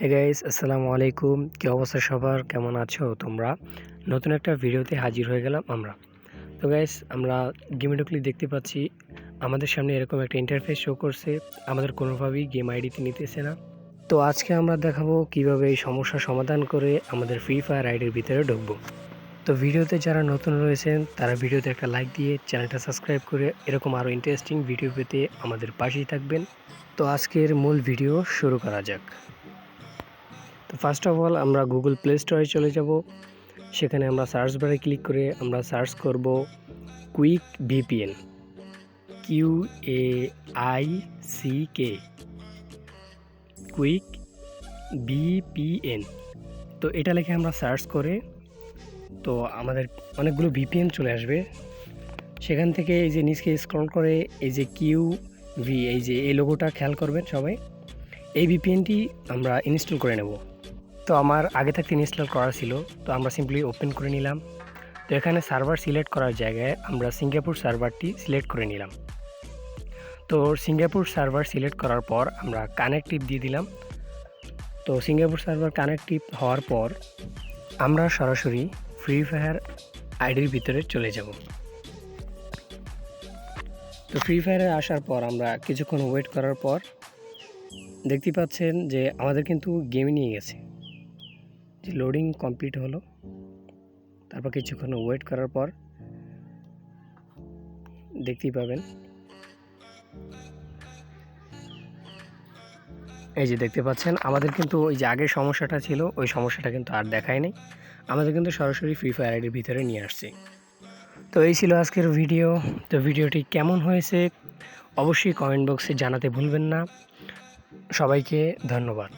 Hey guys আসসালামু আলাইকুম কী অবস্থা সবার? কেমন আছো তোমরা? নতুন একটা ভিডিওতে হাজির হয়ে গেলাম আমরা। তো গাইস আমরা গেমে দেখতে পাচ্ছি। আমাদের সামনে এরকম একটা ইন্টারফেস শো করছে। আমাদের কোনোভাবেই গেম আইডিতে নিতেছে না। তো আজকে আমরা দেখাবো কীভাবে এই সমস্যার সমাধান করে আমাদের ফ্রি ফায়ার আইডির ভিতরে ঢুকবো। তো ভিডিওতে যারা নতুন রয়েছেন, তারা ভিডিওতে একটা লাইক দিয়ে চ্যানেলটা সাবস্ক্রাইব করে এরকম আরও ইন্টারেস্টিং ভিডিও পেতে আমাদের পাশেই থাকবেন। তো আজকের মূল ভিডিও শুরু করা যাক। ফার্স্ট অফ অল আমরা গুগল প্লে স্টোরে চলে যাব। সেখানে আমরা সার্চ বারে ক্লিক করে আমরা সার্চ করব quick V P N Q A I C K quick V P N তো এটা লিখে আমরা সার্চ করে তো আমাদের অনেকগুলো ভিপিএন চলে আসবে। সেখান থেকে এই যে নিচকে স্ক্রল করে এই যে কিউ ভি এই যে এই লোগোটা খেয়াল করবেন সবাই। এই ভিপিএনটি আমরা ইনস্টল করে নেব। তো আমার আগে থাকতে ইনস্টল করা ছিল, তো আমরা সিম্পলি ওপেন করে নিলাম। তো এখানে সার্ভার সিলেক্ট করার জায়গায় আমরা সিঙ্গাপুর সার্ভারটি সিলেক্ট করে নিলাম। তো সিঙ্গাপুর সার্ভার সিলেক্ট করার পর আমরা কানেক্টিভ দিয়ে দিলাম। তো সিঙ্গাপুর সার্ভার কানেক্টিভ হওয়ার পর আমরা সরাসরি ফ্রি ফায়ার আইডির ভিতরে চলে যাব। তো ফ্রি ফায়ারে আসার পর আমরা কিছুক্ষণ ওয়েট করার পর দেখতে পাচ্ছেন যে আমাদের কিন্তু গেমে নিয়ে গেছে। যে লোডিং কমপ্লিট হলো, তারপর কিছুক্ষণ ওয়েট করার পর দেখতেই পাবেন। এই যে দেখতে পাচ্ছেন, আমাদের কিন্তু ওই যে আগের সমস্যাটা ছিল, ওই সমস্যাটা কিন্তু আর দেখায় নেই। আমাদের কিন্তু সরাসরি ফ্রি ফায়ার আইডির ভিতরে নিয়ে আসছে। তো এই ছিল আজকের ভিডিও তো ভিডিওটি কেমন হয়েছে, অবশ্যই কমেন্ট বক্সে জানাতে ভুলবেন না। সবাইকে ধন্যবাদ।